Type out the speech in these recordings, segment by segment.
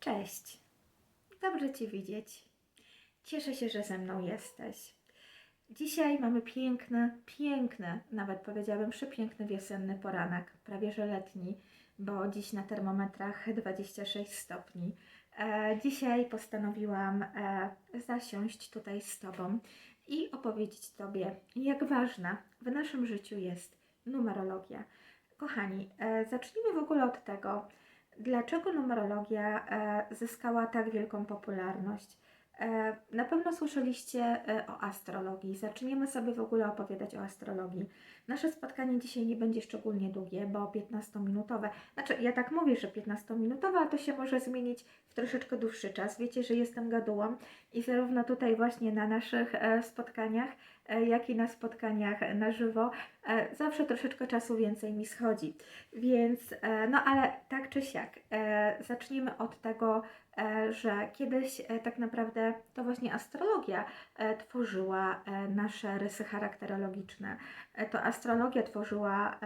Cześć. Dobrze Cię widzieć. Cieszę się, że ze mną jesteś. Dzisiaj mamy piękny, piękny, nawet powiedziałabym przepiękny wiosenny poranek, prawie że letni, bo dziś na termometrach 26 stopni. E, dzisiaj postanowiłam e, zasiąść tutaj z Tobą i opowiedzieć Tobie, jak ważna w naszym życiu jest numerologia. Kochani, e, zacznijmy w ogóle od tego, Dlaczego numerologia e, zyskała tak wielką popularność? E, Na pewno słyszeliście e, o astrologii. Zaczniemy sobie w ogóle opowiadać o astrologii. Nasze spotkanie dzisiaj nie będzie szczególnie długie, bo 15-minutowe. Znaczy, ja tak mówię, że 15-minutowe, a to się może zmienić w troszeczkę dłuższy czas. Wiecie, że jestem gadułą i zarówno tutaj właśnie na naszych e, spotkaniach, jak i na spotkaniach na żywo, zawsze troszeczkę czasu więcej mi schodzi. Więc, no ale tak czy siak, zacznijmy od tego, że kiedyś e, tak naprawdę to właśnie astrologia e, tworzyła e, nasze rysy charakterologiczne. E, To astrologia tworzyła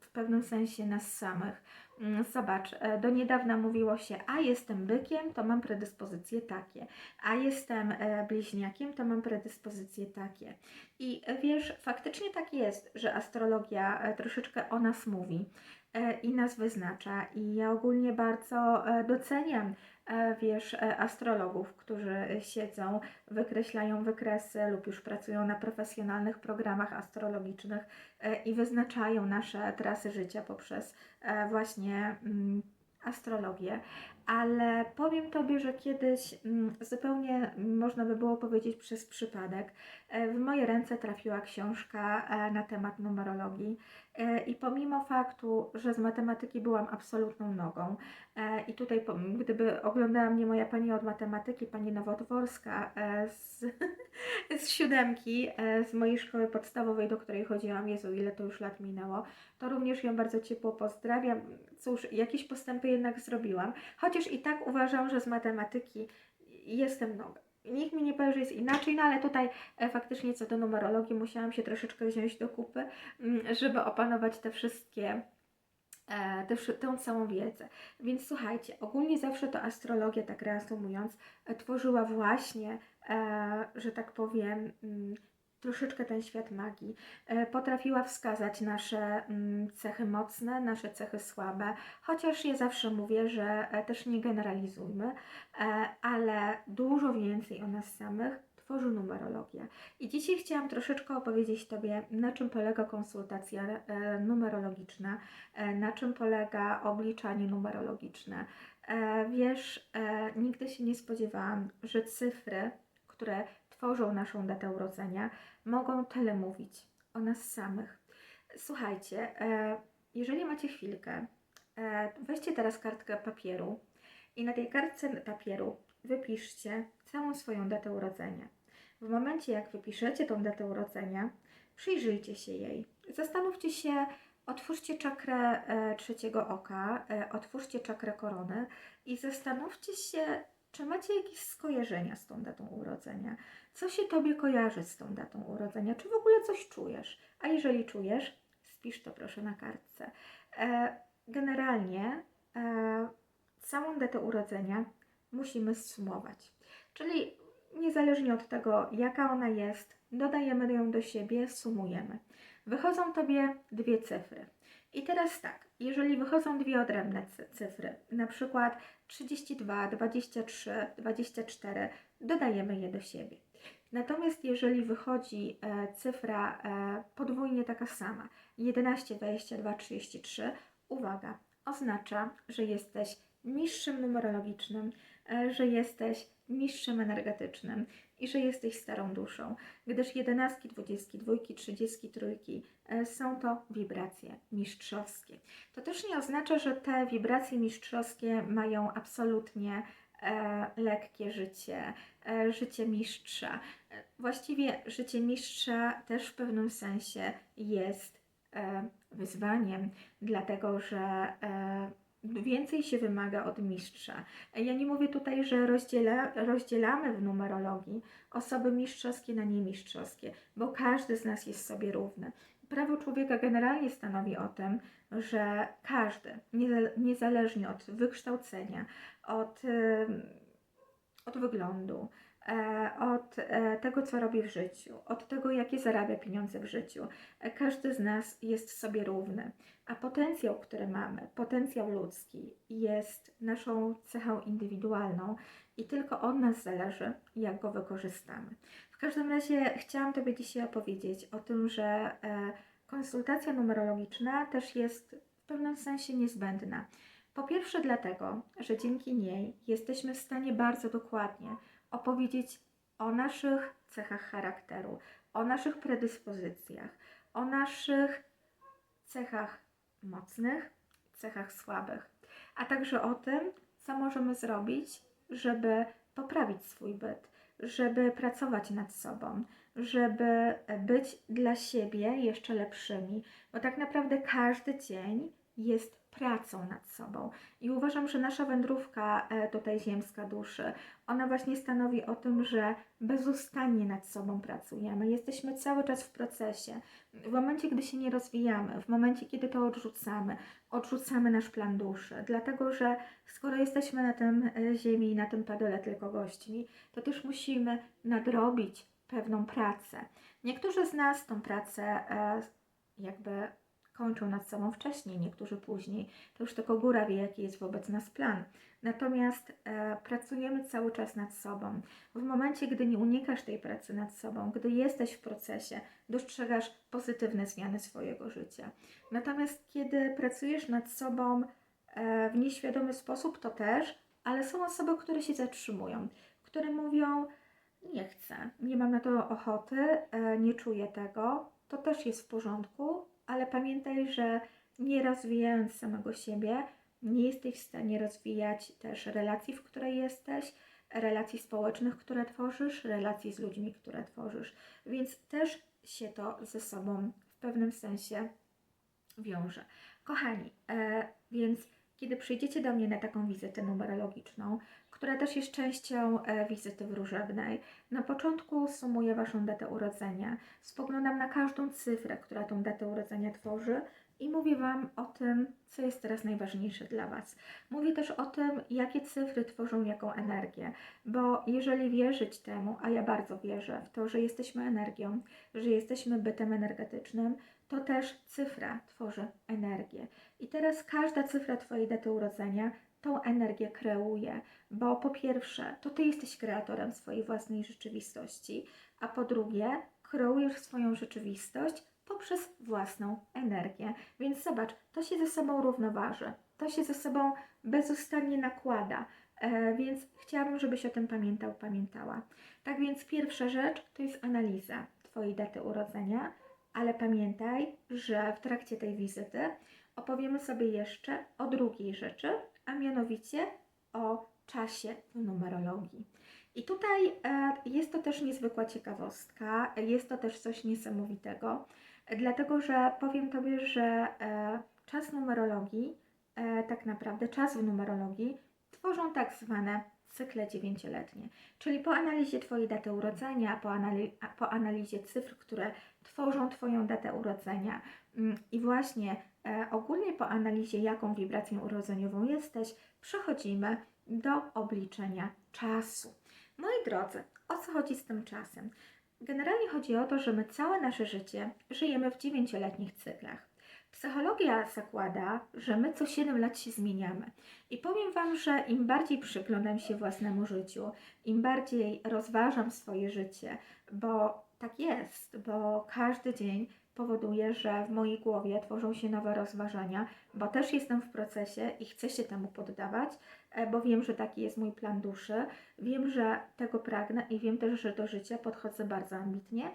w pewnym sensie nas samych. Mm, Zobacz, e, do niedawna mówiło się, a jestem bykiem, to mam predyspozycje takie, a jestem e, bliźniakiem, to mam predyspozycje takie. I e, wiesz, faktycznie tak jest, że astrologia e, troszeczkę o nas mówi e, i nas wyznacza. I ja ogólnie bardzo e, doceniam, e, wiesz, e, astrologów, którzy siedzą, wykreślają wykresy lub już pracują na profesjonalnych programach astrologicznych e, i wyznaczają nasze trasy życia poprzez e, właśnie mm, astrologię. Ale powiem Tobie, że kiedyś mm, zupełnie można by było powiedzieć przez przypadek, e, w moje ręce trafiła książka e, na temat numerologii. E, I pomimo faktu, że z matematyki byłam absolutną nogą, e, i tutaj, gdyby oglądała mnie moja pani od matematyki, pani Nowotworska e, z, z siódemki, z mojej szkoły podstawowej, do której chodziłam, Jezu, ile to już lat minęło, to również ją bardzo ciepło pozdrawiam. Cóż, jakieś postępy jednak zrobiłam, chociaż i tak uważam, że z matematyki jestem noga. Nikt mi nie powie, że jest inaczej, no ale tutaj e, faktycznie co do numerologii musiałam się troszeczkę wziąć do kupy, mm, żeby opanować te wszystkie, wszy- tę całą wiedzę. Więc słuchajcie, ogólnie zawsze to astrologia, tak reasumując, e, tworzyła właśnie, e, że tak powiem, mm, troszeczkę ten świat magii. E, Potrafiła wskazać nasze mm, cechy mocne, nasze cechy słabe, chociaż ja zawsze mówię, że e, też nie generalizujmy, e, ale dużo więcej o nas samych tworzy numerologia. I dzisiaj chciałam troszeczkę opowiedzieć Tobie, na czym polega konsultacja numerologiczna, na czym polega obliczanie numerologiczne. Wiesz, nigdy się nie spodziewałam, że cyfry, które tworzą naszą datę urodzenia, mogą tyle mówić o nas samych. Słuchajcie, e, jeżeli macie chwilkę, e, weźcie teraz kartkę papieru i na tej kartce papieru wypiszcie całą swoją datę urodzenia. W momencie, jak wypiszecie tą datę urodzenia, przyjrzyjcie się jej. Zastanówcie się, otwórzcie czakrę e, trzeciego oka, otwórzcie czakrę korony i zastanówcie się, czy macie jakieś skojarzenia z tą datą urodzenia. Co się Tobie kojarzy z tą datą urodzenia? Czy w ogóle coś czujesz? A jeżeli czujesz, spisz to proszę na kartce. E, generalnie e, całą datę urodzenia musimy zsumować. Czyli niezależnie od tego, jaka ona jest, dodajemy ją do siebie, sumujemy. Wychodzą Tobie dwie cyfry. I teraz tak, jeżeli wychodzą dwie odrębne cy- cyfry, na przykład 32, 23, 24, dodajemy je do siebie. Natomiast jeżeli wychodzi e, cyfra e, podwójnie taka sama, 11, 22, 33, uwaga, oznacza, że jesteś niższym numerologicznym, e, że jesteś niższym energetycznym i że jesteś starą duszą, gdyż jedenastki, dwudziestki, dwójki, trzydziestki, trójki są to wibracje mistrzowskie. To też nie oznacza, że te wibracje mistrzowskie mają absolutnie lekkie życie, e, życie mistrza. E, Właściwie życie mistrza też w pewnym sensie jest e, wyzwaniem, dlatego że e, więcej się wymaga od mistrza. Ja nie mówię tutaj, że rozdziela, rozdzielamy w numerologii osoby mistrzowskie na niemistrzowskie, bo każdy z nas jest sobie równy. Prawo człowieka generalnie stanowi o tym, że każdy, niezale- niezależnie od wykształcenia, od, od wyglądu, e, od e, tego, co robi w życiu, od tego, jakie zarabia pieniądze w życiu, e, każdy z nas jest sobie równy. A potencjał, który mamy, potencjał ludzki, jest naszą cechą indywidualną i tylko od nas zależy, jak go wykorzystamy. Każdym razie chciałam Tobie dzisiaj opowiedzieć o tym, że e, konsultacja numerologiczna też jest w pewnym sensie niezbędna. Po pierwsze, dlatego, że dzięki niej jesteśmy w stanie bardzo dokładnie opowiedzieć o naszych cechach charakteru, o naszych predyspozycjach, o naszych cechach mocnych, cechach słabych, a także o tym, co możemy zrobić, żeby poprawić swój byt, żeby pracować nad sobą, żeby być dla siebie jeszcze lepszymi, bo tak naprawdę każdy dzień jest pracą nad sobą. I uważam, że nasza wędrówka e, tutaj ziemska duszy, ona właśnie stanowi o tym, że bezustannie nad sobą pracujemy. Jesteśmy cały czas w procesie. W momencie, gdy się nie rozwijamy, w momencie, kiedy to odrzucamy, odrzucamy nasz plan duszy, dlatego że skoro jesteśmy na tym e, ziemi i na tym padole tylko gośćmi, to też musimy nadrobić pewną pracę. Niektórzy z nas tą pracę e, jakby kończą nad sobą wcześniej, niektórzy później. To już tylko góra wie, jaki jest wobec nas plan. Natomiast e, pracujemy cały czas nad sobą. W momencie, gdy nie unikasz tej pracy nad sobą, gdy jesteś w procesie, dostrzegasz pozytywne zmiany swojego życia. Natomiast kiedy pracujesz nad sobą e, w nieświadomy sposób, to też, ale są osoby, które się zatrzymują, które mówią, nie chcę, nie mam na to ochoty, e, nie czuję tego, to też jest w porządku, ale pamiętaj, że nie rozwijając samego siebie, nie jesteś w stanie rozwijać też relacji, w której jesteś, relacji społecznych, które tworzysz, relacji z ludźmi, które tworzysz. Więc też się to ze sobą w pewnym sensie wiąże. Kochani, e, więc kiedy przyjdziecie do mnie na taką wizytę numerologiczną, która też jest częścią e, wizyty wróżebnej, na początku sumuję Waszą datę urodzenia, spoglądam na każdą cyfrę, która tą datę urodzenia tworzy i mówię Wam o tym, co jest teraz najważniejsze dla Was. Mówię też o tym, jakie cyfry tworzą jaką energię, bo jeżeli wierzyć temu, a ja bardzo wierzę w to, że jesteśmy energią, że jesteśmy bytem energetycznym, to też cyfra tworzy energię. I teraz każda cyfra Twojej daty urodzenia tą energię kreuje, bo po pierwsze, to Ty jesteś kreatorem swojej własnej rzeczywistości, a po drugie, kreujesz swoją rzeczywistość poprzez własną energię. Więc zobacz, to się ze sobą równoważy, to się ze sobą bezustannie nakłada. E, więc chciałabym, żebyś o tym pamiętał, pamiętała. Tak więc pierwsza rzecz to jest analiza Twojej daty urodzenia, ale pamiętaj, że w trakcie tej wizyty opowiemy sobie jeszcze o drugiej rzeczy, a mianowicie o czasie numerologii. I tutaj e, jest to też niezwykła ciekawostka, jest to też coś niesamowitego, dlatego że powiem Tobie, że e, czas numerologii, e, tak naprawdę czas w numerologii tworzą tak zwane cykle dziewięcioletnie. Czyli po analizie Twojej daty urodzenia, po, anali- po analizie cyfr, które tworzą Twoją datę urodzenia mm, i właśnie e, ogólnie po analizie, jaką wibracją urodzeniową jesteś, przechodzimy do obliczenia czasu. Moi drodzy, o co chodzi z tym czasem? Generalnie chodzi o to, że my całe nasze życie żyjemy w dziewięcioletnich cyklach. Psychologia zakłada, że my co 7 lat się zmieniamy. I powiem Wam, że im bardziej przyglądam się własnemu życiu, im bardziej rozważam swoje życie, bo tak jest, bo każdy dzień powoduje, że w mojej głowie tworzą się nowe rozważania, bo też jestem w procesie i chcę się temu poddawać, e, bo wiem, że taki jest mój plan duszy, wiem, że tego pragnę i wiem też, że do życia podchodzę bardzo ambitnie,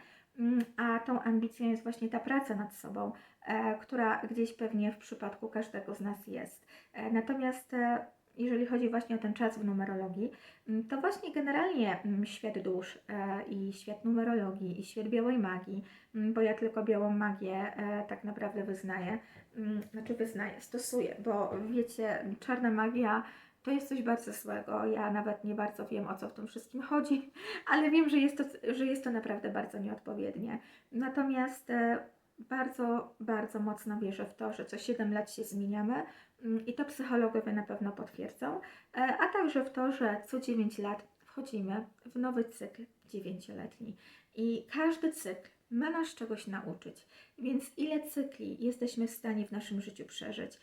a tą ambicją jest właśnie ta praca nad sobą, e, która gdzieś pewnie w przypadku każdego z nas jest. E, natomiast e, jeżeli chodzi właśnie o ten czas w numerologii, mm, to właśnie generalnie mm, świat dusz i świat numerologii i świat białej magii, mm, bo ja tylko białą magię tak naprawdę wyznaję, mm, znaczy wyznaję, stosuję, bo wiecie, czarna magia to jest coś bardzo złego. Ja nawet nie bardzo wiem, o co w tym wszystkim chodzi, ale wiem, że jest to, że jest to naprawdę bardzo nieodpowiednie. Natomiast e, bardzo, bardzo mocno wierzę w to, że co 7 lat się zmieniamy mm, i to psychologowie na pewno potwierdzą, e, a także w to, że co 9 lat wchodzimy w nowy cykl dziewięcioletni i każdy cykl ma nas czegoś nauczyć. Więc ile cykli jesteśmy w stanie w naszym życiu przeżyć?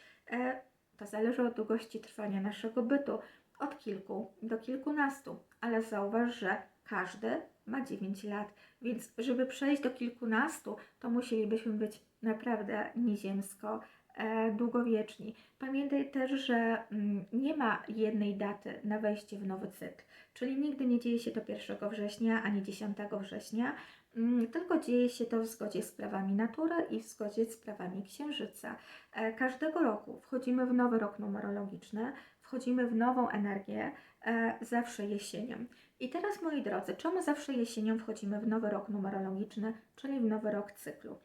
To zależy od długości trwania naszego bytu, od kilku do kilkunastu, ale zauważ, że każdy ma 9 lat, więc żeby przejść do kilkunastu, to musielibyśmy być naprawdę nieziemsko e, długowieczni. Pamiętaj też, że mm, nie ma jednej daty na wejście w nowy cykl, czyli nigdy nie dzieje się to 1 września ani 10 września, tylko dzieje się to w zgodzie z prawami natury i w zgodzie z prawami księżyca. E, każdego roku wchodzimy w nowy rok numerologiczny, wchodzimy w nową energię, e, zawsze jesienią. I teraz, moi drodzy, czemu zawsze jesienią wchodzimy w nowy rok numerologiczny, czyli w nowy rok cyklu?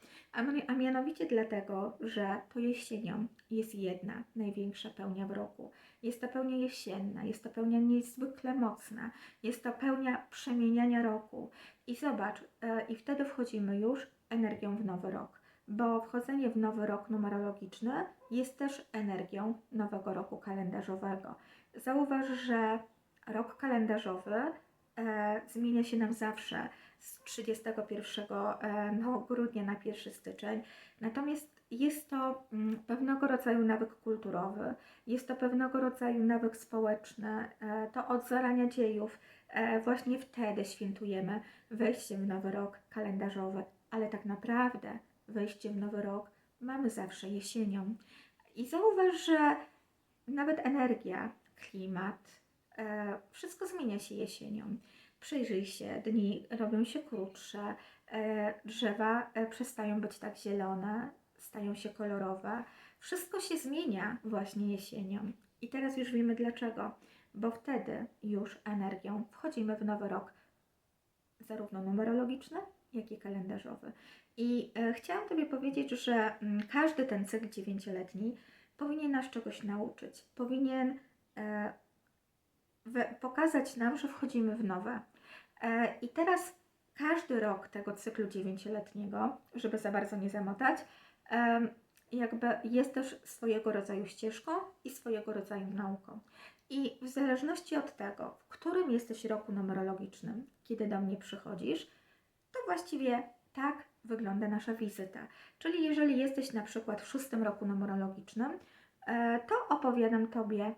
A mianowicie dlatego, że to jesienią jest jedna największa pełnia w roku. Jest to pełnia jesienna, jest to pełnia niezwykle mocna, jest to pełnia przemieniania roku. I zobacz, e, i wtedy wchodzimy już energią w nowy rok, bo wchodzenie w nowy rok numerologiczny jest też energią nowego roku kalendarzowego. Zauważ, że rok kalendarzowy e, zmienia się nam zawsze z 31 e, no, grudnia na 1 styczeń. Natomiast jest to mm, pewnego rodzaju nawyk kulturowy, jest to pewnego rodzaju nawyk społeczny. E, to od zarania dziejów e, właśnie wtedy świętujemy wejście w nowy rok kalendarzowy, ale tak naprawdę wejście w nowy rok mamy zawsze jesienią. I zauważ, że nawet energia, klimat, E, wszystko zmienia się jesienią. Przyjrzyj się, dni robią się krótsze, drzewa przestają być tak zielone, stają się kolorowe. Wszystko się zmienia właśnie jesienią. I teraz już wiemy dlaczego. Bo wtedy już energią wchodzimy w nowy rok, zarówno numerologiczny, jak i kalendarzowy. I e, chciałam Tobie powiedzieć, że mm, każdy ten cykl dziewięcioletni powinien nas czegoś nauczyć. Powinien e, we- pokazać nam, że wchodzimy w nowe. E, I teraz każdy rok tego cyklu dziewięcioletniego, żeby za bardzo nie zamotać, jakby jest też swojego rodzaju ścieżką i swojego rodzaju nauką. I w zależności od tego, w którym jesteś roku numerologicznym, kiedy do mnie przychodzisz, to właściwie tak wygląda nasza wizyta. Czyli jeżeli jesteś na przykład w szóstym roku numerologicznym, e, to opowiadam Tobie,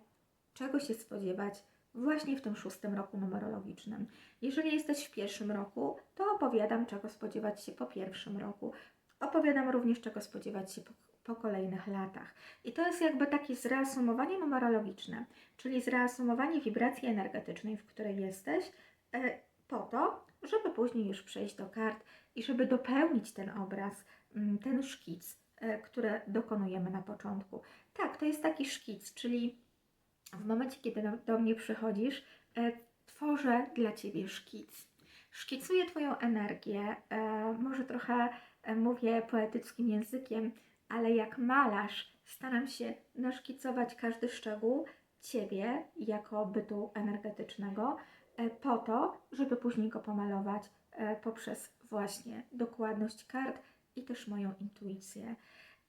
czego się spodziewać właśnie w tym szóstym roku numerologicznym. Jeżeli jesteś w pierwszym roku, to opowiadam, czego spodziewać się po pierwszym roku. Opowiadam również, czego spodziewać się po, po kolejnych latach. I to jest jakby takie zreasumowanie numerologiczne, czyli zreasumowanie wibracji energetycznej, w której jesteś, e, po to, żeby później już przejść do kart i żeby dopełnić ten obraz, mm, ten szkic, e, który dokonujemy na początku. Tak, to jest taki szkic, czyli w momencie, kiedy do, do mnie przychodzisz, e, tworzę dla Ciebie szkic. Szkicuję Twoją energię, może trochę mówię poetyckim językiem, ale jak malarz staram się naszkicować każdy szczegół Ciebie jako bytu energetycznego, e, po to, żeby później go pomalować e, poprzez właśnie dokładność kart i też moją intuicję.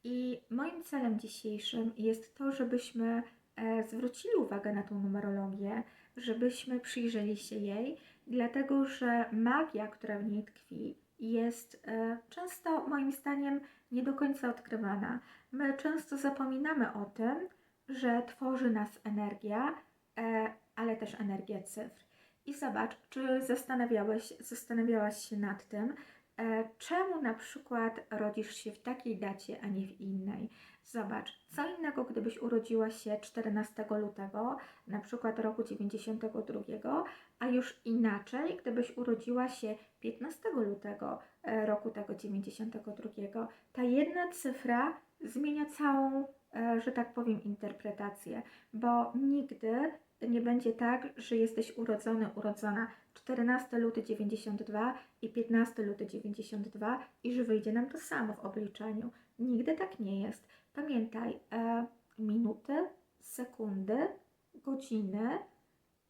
I moim celem dzisiejszym jest to, żebyśmy e, zwrócili uwagę na tą numerologię, żebyśmy przyjrzeli się jej, dlatego że magia, która w niej tkwi, jest e, często moim zdaniem nie do końca odkrywana. My często zapominamy o tym, że tworzy nas energia, e, ale też energia cyfr. I zobacz, czy zastanawiałeś, zastanawiałaś się nad tym, E, Czemu na przykład rodzisz się w takiej dacie, a nie w innej? Zobacz, co innego, gdybyś urodziła się 14 lutego, na przykład roku 92, a już inaczej, gdybyś urodziła się 15 lutego e, roku tego 92. Ta jedna cyfra zmienia całą, e, że tak powiem, interpretację, bo nigdy nie będzie tak, że jesteś urodzony, urodzona 14 luty 92 i 15 luty 92 i że wyjdzie nam to samo w obliczeniu. Nigdy tak nie jest. Pamiętaj, e, minuty, sekundy, godziny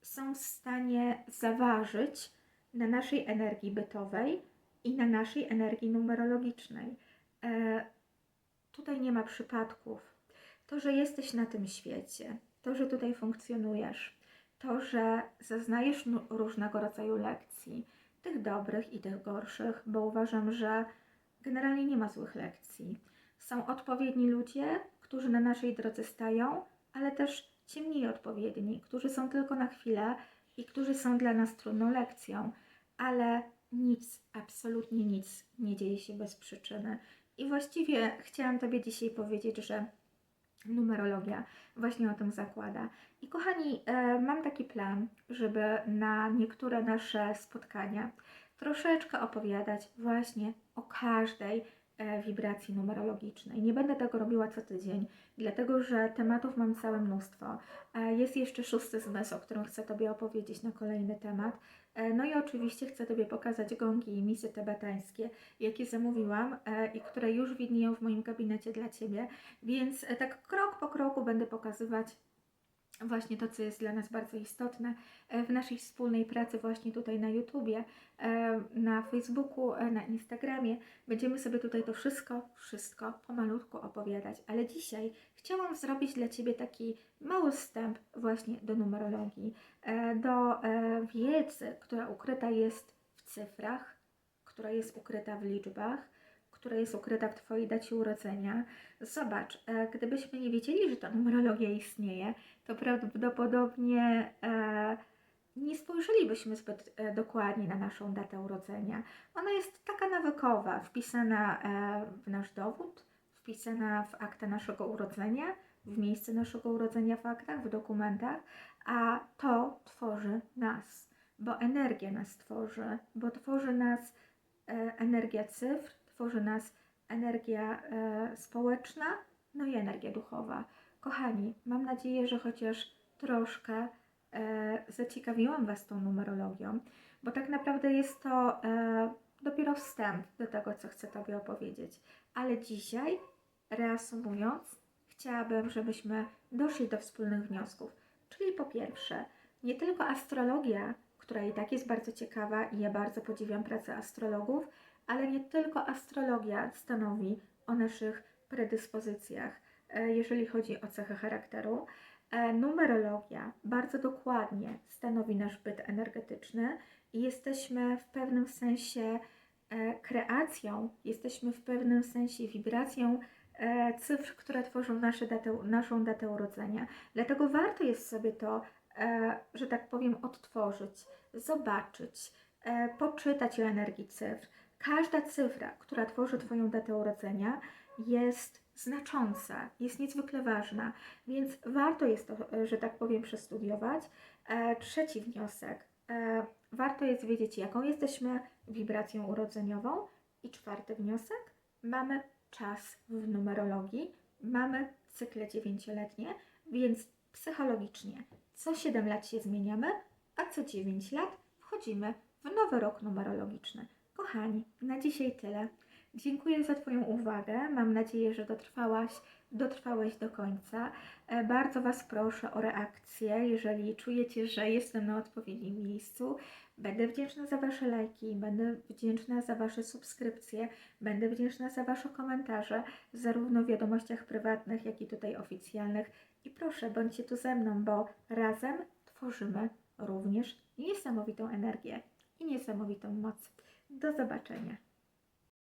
są w stanie zaważyć na naszej energii bytowej i na naszej energii numerologicznej. E, tutaj nie ma przypadków. To, że jesteś na tym świecie, to, że tutaj funkcjonujesz, to, że zaznajesz różnego rodzaju lekcji, tych dobrych i tych gorszych, bo uważam, że generalnie nie ma złych lekcji. Są odpowiedni ludzie, którzy na naszej drodze stają, ale też ci mniej odpowiedni, którzy są tylko na chwilę i którzy są dla nas trudną lekcją, ale nic, absolutnie nic nie dzieje się bez przyczyny. I właściwie chciałam Tobie dzisiaj powiedzieć, że numerologia właśnie o tym zakłada. I kochani, e, mam taki plan, żeby na niektóre nasze spotkania troszeczkę opowiadać właśnie o każdej wibracji numerologicznej. Nie będę tego robiła co tydzień, dlatego że tematów mam całe mnóstwo. E, Jest jeszcze szósty zmysł, o którym chcę Tobie opowiedzieć na kolejny temat. E, No i oczywiście chcę Tobie pokazać gongi i misy tybetańskie, jakie zamówiłam e, i które już widnieją w moim gabinecie dla Ciebie. Więc e, tak krok po kroku będę pokazywać właśnie to, co jest dla nas bardzo istotne e, w naszej wspólnej pracy właśnie tutaj na YouTubie, e, na Facebooku, e, na Instagramie. Będziemy sobie tutaj to wszystko, wszystko pomalutku opowiadać. Ale dzisiaj chciałam zrobić dla Ciebie taki mały wstęp właśnie do numerologii, do wiedzy, która ukryta jest w cyfrach, która jest ukryta w liczbach, która jest ukryta w Twojej dacie urodzenia. Zobacz, e, gdybyśmy nie wiedzieli, że ta numerologia istnieje, to prawdopodobnie e, nie spojrzelibyśmy zbyt e, dokładnie na naszą datę urodzenia. Ona jest taka nawykowa, wpisana w nasz dowód, wpisana w aktę naszego urodzenia, w miejsce naszego urodzenia w aktach, w dokumentach, a to tworzy nas, bo energia nas tworzy, bo tworzy nas energia cyfr, tworzy nas energia e, społeczna, no i energia duchowa. Kochani, mam nadzieję, że chociaż troszkę e, zaciekawiłam Was tą numerologią, bo tak naprawdę jest to e, dopiero wstęp do tego, co chcę Tobie opowiedzieć. Ale dzisiaj, reasumując, chciałabym, żebyśmy doszli do wspólnych wniosków. Czyli po pierwsze, nie tylko astrologia, która i tak jest bardzo ciekawa i ja bardzo podziwiam pracę astrologów, ale nie tylko astrologia stanowi o naszych predyspozycjach, e, jeżeli chodzi o cechy charakteru. E, Numerologia bardzo dokładnie stanowi nasz byt energetyczny i jesteśmy w pewnym sensie e, kreacją, jesteśmy w pewnym sensie wibracją cyfr, które tworzą nasze datę, naszą datę urodzenia. Dlatego warto jest sobie to, że tak powiem, odtworzyć, zobaczyć, poczytać o energii cyfr. Każda cyfra, która tworzy Twoją datę urodzenia, jest znacząca, jest niezwykle ważna, więc warto jest to, e, że tak powiem, przestudiować. E, trzeci wniosek. E, warto jest wiedzieć, jaką jesteśmy wibracją urodzeniową. I czwarty wniosek. Mamy czas w numerologii, mamy cykle dziewięcioletnie, więc psychologicznie co 7 lat się zmieniamy, a co 9 lat wchodzimy w nowy rok numerologiczny. Kochani, na dzisiaj tyle. Dziękuję za Twoją uwagę. Mam nadzieję, że dotrwałaś, dotrwałeś do końca. E, Bardzo Was proszę o reakcję, jeżeli czujecie, że jestem na odpowiednim miejscu. Będę wdzięczna za Wasze lajki, będę wdzięczna za Wasze subskrypcje, będę wdzięczna za Wasze komentarze, zarówno w wiadomościach prywatnych, jak i tutaj oficjalnych. I proszę, bądźcie tu ze mną, bo razem tworzymy również niesamowitą energię i niesamowitą moc. Do zobaczenia.